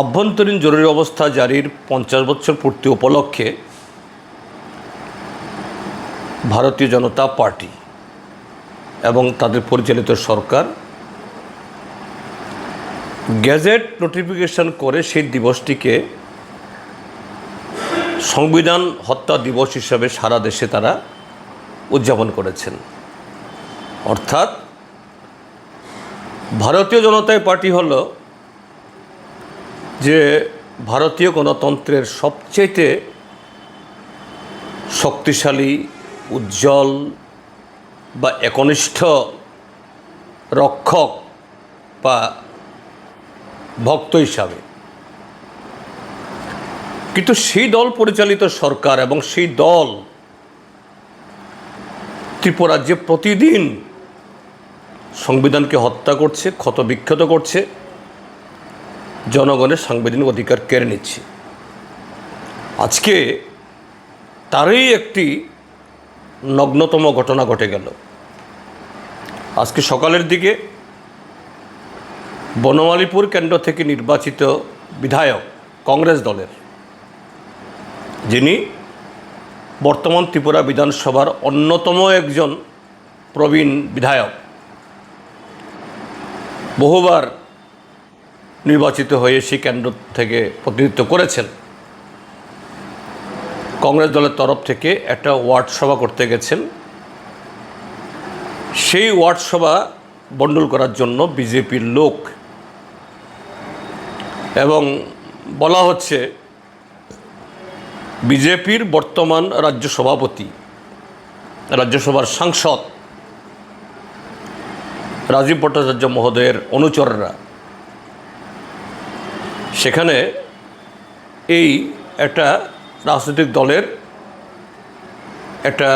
আভ্যন্তরীণ জরুরি অবস্থা জারির পঞ্চাশ বছর পূর্তি উপলক্ষে ভারতীয় জনতা পার্টি এবং তাদের পরিচালিত সরকার গ্যাজেট নোটিফিকেশন করে সেই দিবসটিকে সংবিধান হত্যা দিবস হিসাবে সারা দেশে তারা উদযাপন করেছেন। অর্থাৎ ভারতীয় জনতা পার্টি হলো যে ভারতীয় গণতন্ত্রের সবচেয়ে শক্তিশালী, উজ্জ্বল বা একনিষ্ঠ রক্ষক বা ভক্ত হিসাবে। কিন্তু সেই দল পরিচালিত সরকার এবং সেই দল ত্রিপুরা যে প্রতিদিন সংবিধানকে হত্যা করছে, ক্ষতবিক্ষত করছে জনগণের সাংবিধানিক অধিকার কেড়ে নিচ্ছে। আজকে তারই একটি নগ্নতম ঘটনা ঘটে গেল। আজকে সকালের দিকে বনমালীপুর কেন্দ্র থেকে নির্বাচিত বিধায়ক কংগ্রেস দলের, যিনি বর্তমান ত্রিপুরা বিধানসভার অন্যতম একজন প্রবীণ বিধায়ক, বহুবার নির্বাচিত হয়ে সেই কেন্দ্র থেকে প্রতিনিধিত্ব করেছেন। কংগ্রেস দলের তরফ থেকে একটা ওয়ার্ড সভা করতে গেছেন। সেই ওয়ার্ড সভা বন্ডল করার জন্য বিজেপির লোক। এবং বলা হচ্ছে, বিজেপির বর্তমান রাজ্য সভাপতি, রাজ্যসভার সাংসদ রাজীব ভট্টাচার্য মহোদয়ের অনুচররা সেখানে এই একটা রাজনৈতিক দলের একটা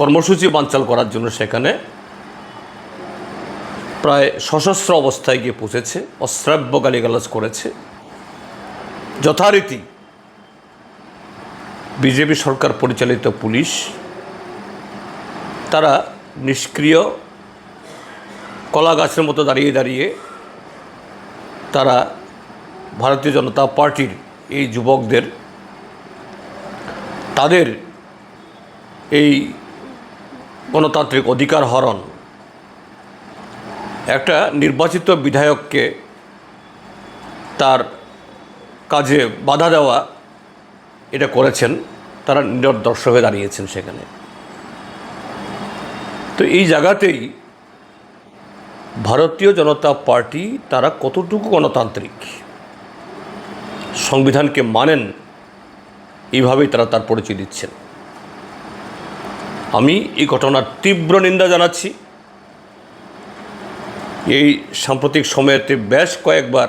কর্মসূচি বানচাল করার জন্য সেখানে প্রায় সশস্ত্র অবস্থায় গিয়ে পৌঁছেছে, অশ্রাব্য গালিগালাজ করেছে। যথারীতি বিজেপি সরকার পরিচালিত পুলিশ, তারা নিষ্ক্রিয় কলা গাছের মতো দাঁড়িয়ে দাঁড়িয়ে তারা ভারতীয় জনতা পার্টির এই যুবকদের, তাদের এই গণতান্ত্রিক অধিকার হরণ একটা নির্বাচিত বিধায়ককে তার কাজে বাধা দেওয়া এটা করেছেন, তারা নিরদর্শ হয়ে দাঁড়িয়েছেন সেখানে। তো এই জায়গাতেই ভারতীয় জনতা পার্টি, তারা কতটুকু গণতান্ত্রিক? সংবিধানকে মানেন, এইভাবেই তারা তার পরিচয় দিচ্ছেন। আমি এই ঘটনার তীব্র নিন্দা জানাচ্ছি। এই সাম্প্রতিক সময়েতে বেশ কয়েকবার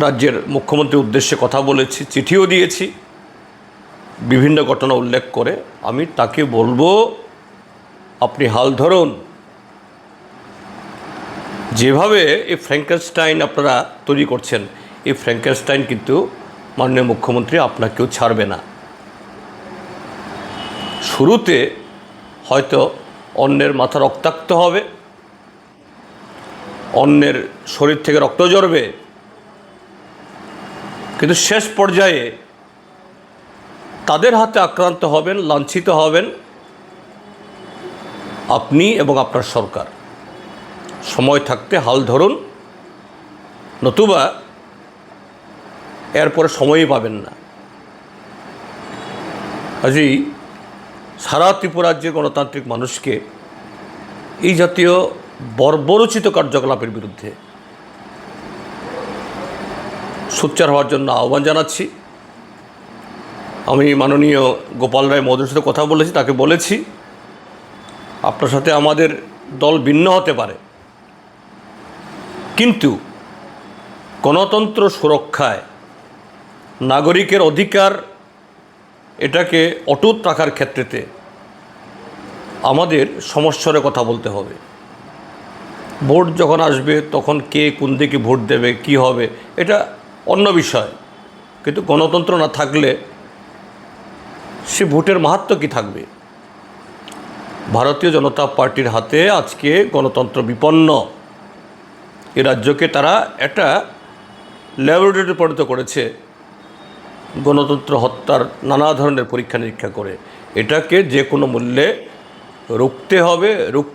রাজ্যের মুখ্যমন্ত্রীর উদ্দেশ্যে কথা বলেছি, চিঠিও দিয়েছি, বিভিন্ন ঘটনা উল্লেখ করে। আমি তাকে বলব, আপনি হাল ধরুন। যেভাবে এই ফ্র্যাঙ্কেনস্টাইন আপনারা তৈরি করছেন, এই ফ্র্যাঙ্কেনস্টাইন কিন্তু মাননীয় মুখ্যমন্ত্রী আপনাকেও ছাড়বে না। শুরুতে হয়তো অন্যের মাথা রক্তাক্ত হবে, অন্যের শরীর থেকে রক্ত ঝরবে, কিন্তু শেষ পর্যায়ে তাদের হাতে আক্রান্ত হবেন, লাঞ্ছিত হবেন আপনি এবং আপনার সরকার। সময় থাকতে হাল ধরুন, নতুবা এরপরে সময়ই পাবেন না। কাজেই সারা ত্রিপুরাজ্যের গণতান্ত্রিক মানুষকে এই জাতীয় বর্বরচিত কার্যকলাপের বিরুদ্ধে সোচ্চার হওয়ার জন্য আহ্বান জানাচ্ছি। আমি মাননীয় গোপাল রায় মধুর সাথে কথা বলেছি, তাকে বলেছি, আপনার সাথে আমাদের দল ভিন্ন হতে পারে। কিন্তু গণতন্ত্র সুরক্ষায় নাগরিকের অধিকার এটাকে অটুট রাখার ক্ষেত্রেতে আমাদের সমস্যার কথা বলতে হবে। ভোট যখন আসবে, তখন কে কোন দিকে ভোট দেবে, কি হবে, এটা অন্য বিষয়। কিন্তু গণতন্ত্র না থাকলে সে ভোটের মাহাত্ম কি থাকবে? ভারতীয় জনতা পার্টির হাতে আজকে গণতন্ত্র বিপন্ন। এ রাজ্যকে তারা একটা ল্যাবরেটরি পরিণত করেছে। গণতন্ত্র হত্যার নানা ধরনের পরীক্ষা নিরীক্ষা করে। এটাকে যে কোনো মূল্যে রুখতে হবে, রুখ